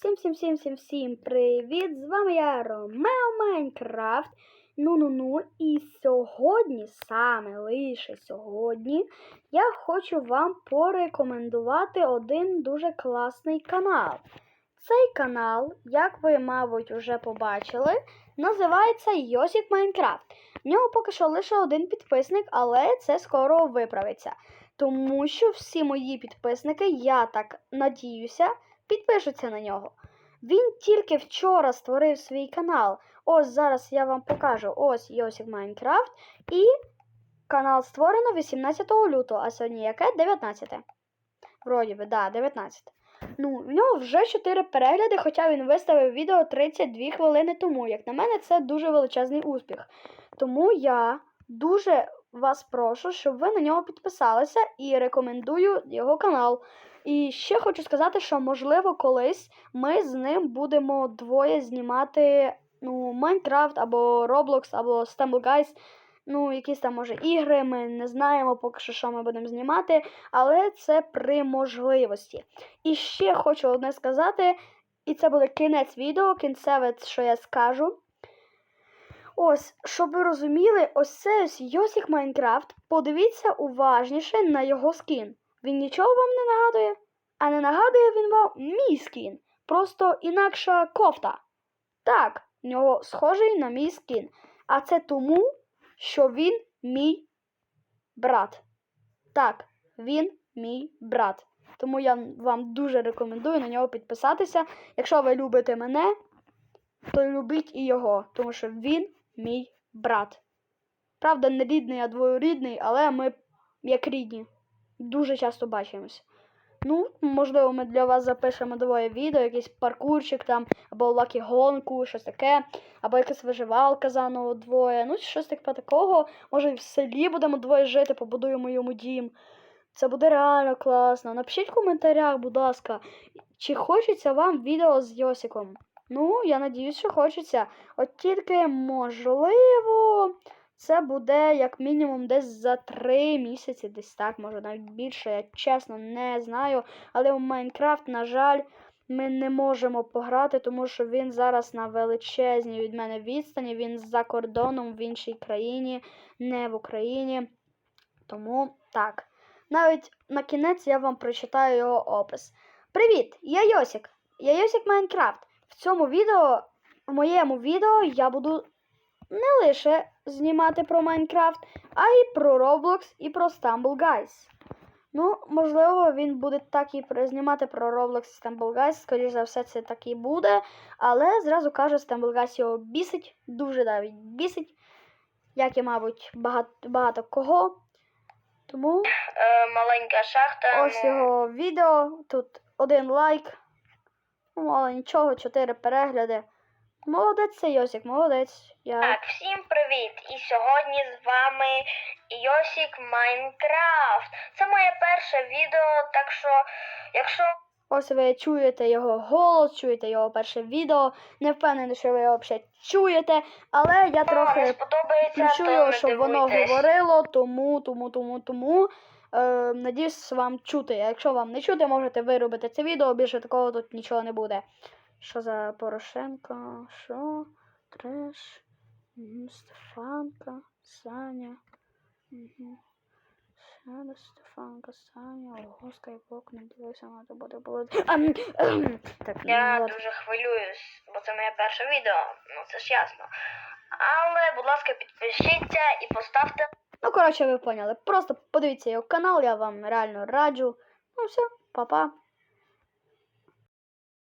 Всім всім всім всім всім привіт! З вами я Ромео Майнкрафт. Ну ну ну і сьогодні, саме лише сьогодні, я хочу вам порекомендувати один дуже класний канал. Цей канал, як ви, мабуть, вже побачили, називається Йосік Майнкрафт. В нього поки що лише один підписник, але це скоро виправиться. Тому що всі мої підписники, я так надіюся, підпишуться на нього. Він тільки вчора створив свій канал. Ось зараз я вам покажу. Ось Йосик Майнкрафт. І канал створено 18 лютого, а сьогодні яке? 19. Вроді би, да, 19. Ну, в нього вже 4 перегляди, хоча він виставив відео 32 хвилини тому. Як на мене, це дуже величезний успіх. Тому я дуже вас прошу, щоб ви на нього підписалися і рекомендую його канал. І ще хочу сказати, що можливо колись ми з ним будемо двоє знімати ну, Майнкрафт або Roblox, або Stumble Guys. Ну, якісь там може ігри, ми не знаємо поки що, що ми будемо знімати, але це при можливості. І ще хочу одне сказати, і це буде кінець відео, кінцеве, що я скажу. Ось, щоб ви розуміли, ось це ось Йосік Майнкрафт. Подивіться уважніше на його скін. Він нічого вам не нагадує? А не нагадує він вам мій скін. Просто інакша кофта. Так, в нього схожий на мій скін. А це тому, що він мій брат. Так, він мій брат. Тому я вам дуже рекомендую на нього підписатися. Якщо ви любите мене, то любіть і його, тому що він мій брат. Правда, не рідний, а двоюрідний, але ми як рідні. Дуже часто бачимося. Ну, можливо, ми для вас запишемо двоє відео, якийсь паркурчик там, або лакі гонку, щось таке, або якась виживалка заново двоє. Ну, щось таке такого. Може, в селі будемо двоє жити, побудуємо йому дім. Це буде реально класно. Напишіть в коментарях, будь ласка, чи хочеться вам відео з Йосиком. Ну, я надіюсь, що хочеться. От тільки можливо, це буде як мінімум десь за три місяці, десь так, може навіть більше. Я чесно не знаю. Але у Майнкрафт, на жаль, ми не можемо пограти, тому що він зараз на величезній від мене відстані. Він за кордоном в іншій країні, не в Україні. Тому так. Навіть на кінець я вам прочитаю його опис. Привіт! Я Йосик. Я Йосик Майнкрафт. В цьому відео, в моєму відео, я буду не лише знімати про Майнкрафт, а й про Roblox і про Stumble Guys. Ну, можливо, він буде так і знімати про Roblox і Stumble Guys, скоріш за все, це так і буде. Але зразу кажу, Stumble Guys його бісить, дуже навіть бісить, як і, мабуть, багато, багато кого. Тому Е, маленька шахта. ось ну, його відео. Тут один лайк. Ну, але нічого, чотири перегляди. Молодець це Йосик, молодець. Я... Так, всім привіт! І сьогодні з вами Йосік Майнкрафт. Це моє перше відео, так що, якщо Ось ви чуєте його голос, чуєте його перше відео. Не впевнений, що ви його взагалі чуєте, але я трохи включу його, щоб воно говорило, тому, тому, тому, тому. Е, надіюсь, вам чути. А якщо вам не чути, можете виробити це відео, більше такого тут нічого не буде. Що за Порошенко? Що? Треш? Стефанка, Саня. Угу. Шада, Стефанка, Саня, ого, скайблок, не дивився, на це буде було. Ем, так, Я ну, дуже хвилююсь, бо це моє перше відео, ну це ж ясно. Але, будь ласка, підпишіться і поставте Ну, коротше, ви поняли. Просто подивіться його канал, я вам реально раджу. Ну все, па-па.